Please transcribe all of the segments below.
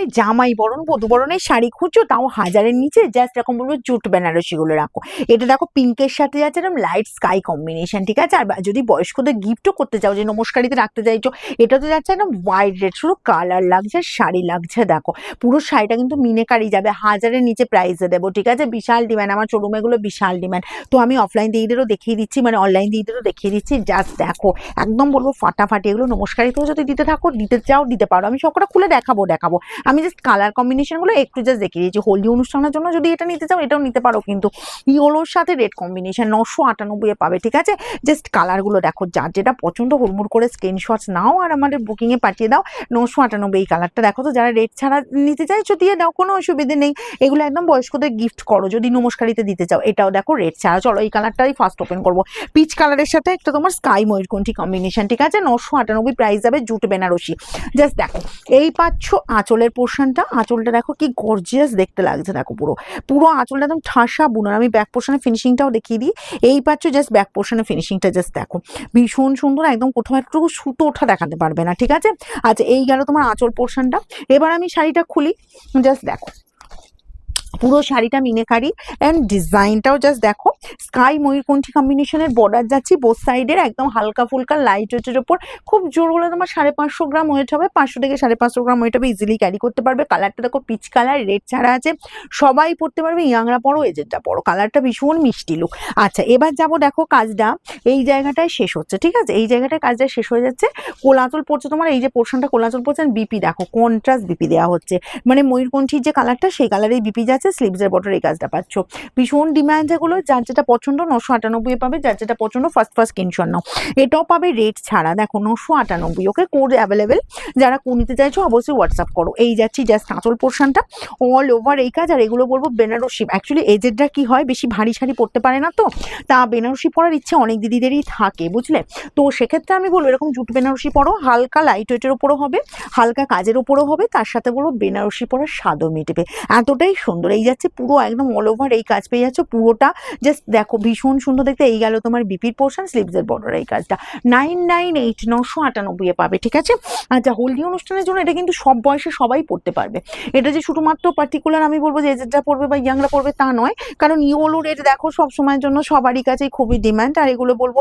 এই জামাই বরণ, বধু বরণের শাড়ি খুঁজছো, তাও হাজারের নিচে জাস্ট এরকম বলব জুট বেনারসি গুলো রাখো। এটা দেখো পিঙ্কের সাথে যাচ্ছে এরকম লাইট স্কাই কম্বিনেশন ঠিক আছে? আর যদি বয়স্কদের গিফটও করতে চাও, যে নমস্কারিতে রাখতে চাইছো, এটা তো যাচ্ছে একদম হোয়াইট রেড শুধু কালার লাগছে, শাড়ি লাগছে, দেখো। পুরো শাড়িটা কিন্তু মিনেকারি যাবে, হাজারের নিচে প্রাইসে দেবো, ঠিক আছে? বিশাল ডিমান্ড আমার শোরুমে এগুলো বিশাল ডিম্যান্ড তো আমি অফলাইন দিদিদেরও দেখিয়ে দিচ্ছি মানে অনলাইন দিদিদেরও দেখিয়ে দিচ্ছি জাস্ট দেখো। একদম বলব ফাটাফাটি এগুলো নমস্কারিতেও যদি দিতে থাকো, দিতে চাও, দিতে পারো। আমি সবকটা খুলে দেখাবো দেখাবো। আমি জাস্ট কালার কম্বিনেশনগুলো একটু জাস্ট দেখিয়ে দিয়েছি হোলি অনুষ্ঠানের জন্য যদি এটা নিতে চাও, এটাও নিতে পারো কিন্তু ইয়োলোর সাথে রেড কম্বিনেশন নশো আটানব্বই পাবে, ঠিক আছে? জাস্ট কালারগুলো দেখো, যার যেটা পছন্দ হুড়মুড় করে স্ক্রিনশটস নাও আর আমাদের বুকিংয়ে পাঠিয়ে দাও নশো আটানব্বই এই কালারটা দেখো তো, যারা রেড ছাড়া নিতে চাইছো, দিয়ে দাও, কোনো অসুবিধে নেই। এগুলো একদম বয়স্কদের গিফট করো, যদি নমস্কারিতে দিতে চাও। এটাও দেখো রেড ছাড়া। চলো, এই কালারটাই ফার্স্ট ওপেন করব। পিচ কালারের সাথে একটা তোমার স্কাই ময়ূরকণ্ঠী কম্বিনেশন ঠিক আছে? নশো আটানব্বই প্রাইস যাবে জুট বেনারসি। জাস্ট দেখো, এই পাচ্ছ আঁচলের পোর্শনটা আঁচলটা দেখো কি গর্জিয়াস দেখতে লাগছে দেখো পুরো। পুরো আঁচলটা একদম ঠাসা বুনার আমি ব্যাক পোর্শনের ফিনিশিংটাও দেখিয়ে দিই। এই পাচ্ছ জাস্ট ব্যাক পোর্শনের ফিনিশিংটা জাস্ট দেখো। ভীষণ সুন্দর একদম কোথাও একটু সুতো ওঠা দেখাতে পারবে না, ঠিক আছে? আচ্ছা এই গেল তোমার আঁচল পোর্শনটা এবার আমি শাড়িটা খুলি। জাস্ট দেখো। পুরো শাড়িটা মিনেকারি। অ্যান্ড ডিজাইনটাও জাস্ট দেখো। স্কাই ময়ূরকণ্ঠী কম্বিনেশনের বর্ডার যাচ্ছি বোথ সাইডের একদম হালকা ফুলকা লাইট ওয়েটের ওপর। খুব জোর হলে তোমার সাড়ে পাঁচশো গ্রাম ওয়েট হবে, পাঁচশো থেকে সাড়ে পাঁচশো গ্রাম ওয়েট হবে ইজিলি ক্যারি করতে পারবে। কালারটা দেখো পিচ কালার রেড ছাড়া আছে। সবাই পরতে পারবে ইয়াংরা পড়ো এজেন্টটা পড়ো। কালারটা ভীষণ মিষ্টি লুক আচ্ছা এবার যাব দেখো কাজটা। এই জায়গাটায় শেষ হচ্ছে, ঠিক আছে? এই জায়গাটায় কাজটা শেষ হয়ে যাচ্ছে। কোলাচল পড়ছে তোমার, এই যে পোর্শনটা কোলাচল পড়ছে বিপি দেখো কন্ট্রাস্ট বিপি দেওয়া হচ্ছে। মানে ময়ূরকণ্ঠীর যে কালারটা সেই কালারেই বিপি যাচ্ছে স্লিভসের বটর এই কাজটা পাচ্ছ। ভীষণ ডিমান্ড যেগুলো যার যেটা পছন্দ নশো আটানব্বই পাবে, যার যেটা পছন্দ ফার্স্ট ফার্স্ট স্ক্রিনশট নাও এটাও পাবে রেট ছাড়া। দেখো নশো আটানব্বই ওকে কোড অ্যাভেলেবেল যারা নিতে চাইছো, অবশ্যই হোয়াটসঅ্যাপ করো। এই যাচ্ছি জাস্ট আঁচল পোর্শনটা অল ওভার এই কাজ, আর এগুলো বলব বেনারসি অ্যাকচুয়ালি এজেডরা কি হয়, বেশি ভারী শাড়ি পরতে পারে না তো? তা বেনারসি পরার ইচ্ছে অনেক দিদিদেরই থাকে, বুঝলে? তো সেক্ষেত্রে আমি বলব, এরকম জুট বেনারসি পরো। হালকা লাইট ওয়েটের ওপরও হবে, হালকা কাজের ওপরও হবে, তার সাথে বলব বেনারসি পরার স্বাদও মিটবে। এতটাই সুন্দর। এই যাচ্ছে পুরো একদম অল ওভার এই কাজ পেয়ে যাচ্ছ। পুরোটা জাস্ট দেখো, ভীষণ সুন্দর দেখতে, এই গেল তোমার বিপির পোর্শন স্লিভসের বর্ডার এই কাজটা। নাইন নাইন এইট নশো আটানব্বই এ পাবে, ঠিক আছে? আচ্ছা হলদি অনুষ্ঠানের জন্য, এটা কিন্তু সব বয়সে সবাই পড়তে পারবে। এটা যে শুধুমাত্র পার্টিকুলার আমি বলব যে এজেন্টরা পড়বে বা ইয়াংরা পড়বে তা নয়, কারণ ইয়োলো রেট দেখো, সব সময়ের জন্য সবারই কাছেই খুবই ডিমান্ড আর এগুলো বলব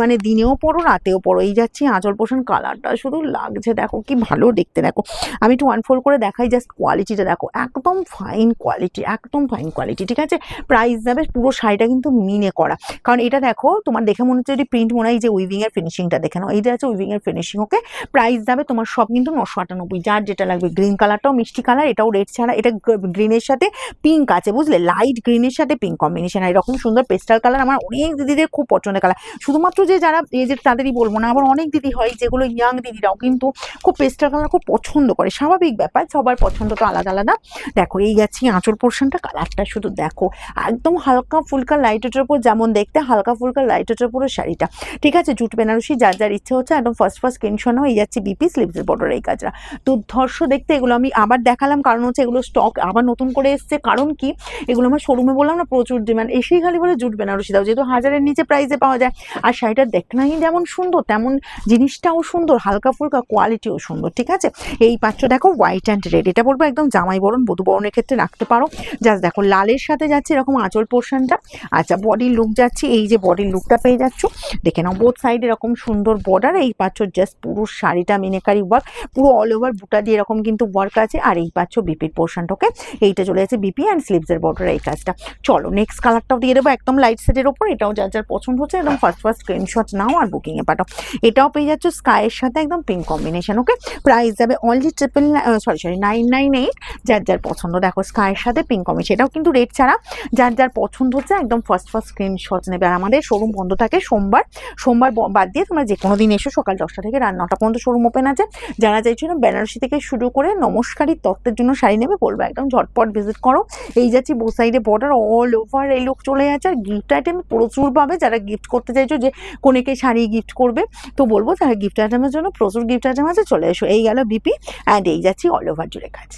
মানে দিনেও পড়ো, রাতেও পড়ো। এই যাচ্ছি আঁচল পোষণ কালারটা শুধু লাগছে, দেখো কি ভালো দেখতে, দেখো। আমি একটু ওয়ান ফোর করে দেখাই জাস্ট কোয়ালিটিটা দেখো। একদম ফাইন কোয়ালিটি একদম ফাইন কোয়ালিটি ঠিক আছে? প্রাইস যাবে পুরো শাড়িটা কিন্তু মিনে করা। কারণ এটা দেখো, তোমার দেখে মনে হচ্ছে যদি প্রিন্ট মনে হয় যে উইভিং এর ফিনিশিংটা দেখে নাও। এইটা আছে উইভিং এর ফিনিশিং ওকে প্রাইস যাবে তোমার সব কিন্তু নশো আটানব্বই। যার যেটা লাগবে গ্রিন কালারটাও মিষ্টি কালার এটাও রেড ছাড়া। এটা গ্রিনের সাথে পিঙ্ক আছে, বুঝলে? লাইট গ্রিনের সাথে পিঙ্ক কম্বিনেশন আর এরকম সুন্দর পেস্টাল কালার আমার অনেক দিদিদের খুব পছন্দের কালার শুধুমাত্র যে যারা, এই যে তাদেরই বলব না, আবার অনেক দিদি হয় যেগুলো ইয়াং দিদিরাও কিন্তু খুব পেস্টাল কালার খুব পছন্দ করে। স্বাভাবিক ব্যাপার, সবার পছন্দ তো আলাদা আলাদা। দেখো, এই যাচ্ছি আঁচল পোর্শনটা কালারটা শুধু দেখো। একদম হালকা ফুলকা লাইটের উপর যেমন দেখতে, হালকা ফুলকা লাইটের উপরে শাড়িটা। ঠিক আছে, জুট বেনারসি যার যার ইচ্ছে হচ্ছে একদম ফার্স্ট ফার্স্ট স্ক্রিনশট হয়ে যাচ্ছে বিপি স্লিভসের বর্ডার এই কাজটা। দুর্ধর্ষ দেখতে এগুলো আমি আবার দেখালাম, কারণ হচ্ছে এগুলো স্টক আবার নতুন করে এসছে। কারণ কি? এগুলো আমার শোরুমে বললাম না, প্রচুর ডিমান্ড এসেই খালি বলে জুট বেনারসি দাও, যেহেতু হাজারের নিচে প্রাইসে পাওয়া যায়। আর শাড়িটা দেখনাই যেমন সুন্দর, তেমন জিনিসটাও সুন্দর, হালকা ফুলকা কোয়ালিটিও সুন্দর, ঠিক আছে? এই পাত্র দেখো হোয়াইট অ্যান্ড রেড এটা বলব একদম জামাই বরণ, বধু বরণের ক্ষেত্রে রাখতে পারো। জাস্ট দেখো, লালের সাথে যাচ্ছে এরকম আঁচল পোর্শনটা আচ্ছা বডির লুক যাচ্ছে এই যে বডির লুকটা পেয়ে যাচ্ছ দেখে নাও বোথ সাইড এরকম সুন্দর বর্ডার এই পাচ্ছ জাস্ট পুরো শাড়িটা মিনেকারি ওয়ার্ক পুরো অল ওভার বুটা দিয়ে এরকম কিন্তু ওয়ার্ক আছে আর এই পাচ্ছ বিপির পোর্শনটাকে এইটা চলে যাচ্ছে বিপি অ্যান্ড স্লিভসের বর্ডার এই কাজটা। চলো নেক্সট কালারটাও দিয়ে দেবো একদম লাইট সেটের ওপর এটাও যার যার পছন্দ হচ্ছে একদম ফার্স্ট ফার্স্ট স্ক্রিনশট নাও আর বুকিংয়ে পাঠাও। এটাও পেয়ে যাচ্ছ স্কাইয়ের সাথে একদম পিঙ্ক কম্বিনেশন ওকে প্রাইস যাবে only triple sorry sorry nine nine eight যার যার পছন্দ দেখো স্কাইয়ের সাথে পিঙ্ক কম্বিনেশন এটাও কিন্তু রেট ছাড়া যার যার পছন্দ হচ্ছে একদম ফার্স্ট ফার্স্ট স্ক্রিনশট নেবে। আর আমাদের শোরুম বন্ধ থাকে সোমবার। সোমবার বাদ দিয়ে তোমরা যে কোনো দিন এসো সকাল দশটা থেকে রাত নটা পর্যন্ত শোরুম ওপেন আছে। যারা চাইছো না বেনারসি থেকে শুরু করে নমস্কারী তত্ত্বের জন্য শাড়ি নেবে, বলব একদম ঝটপট ভিজিট করো। এই যাচ্ছি বো সাইডে বর্ডার অল ওভার এই লোক চলে যাচ্ছে আর গিফট আইটেম প্রচুর পাবে। যারা গিফট করতে চাইছো যে কোনেকে শাড়ি গিফট করবে, তো বলব যারা গিফট আইটেমের জন্য প্রচুর গিফট আইটেম আছে। চলে এসো। এই গেল বিপি অ্যান্ড এই যাচ্ছি অল ওভার জুড়ে কাজ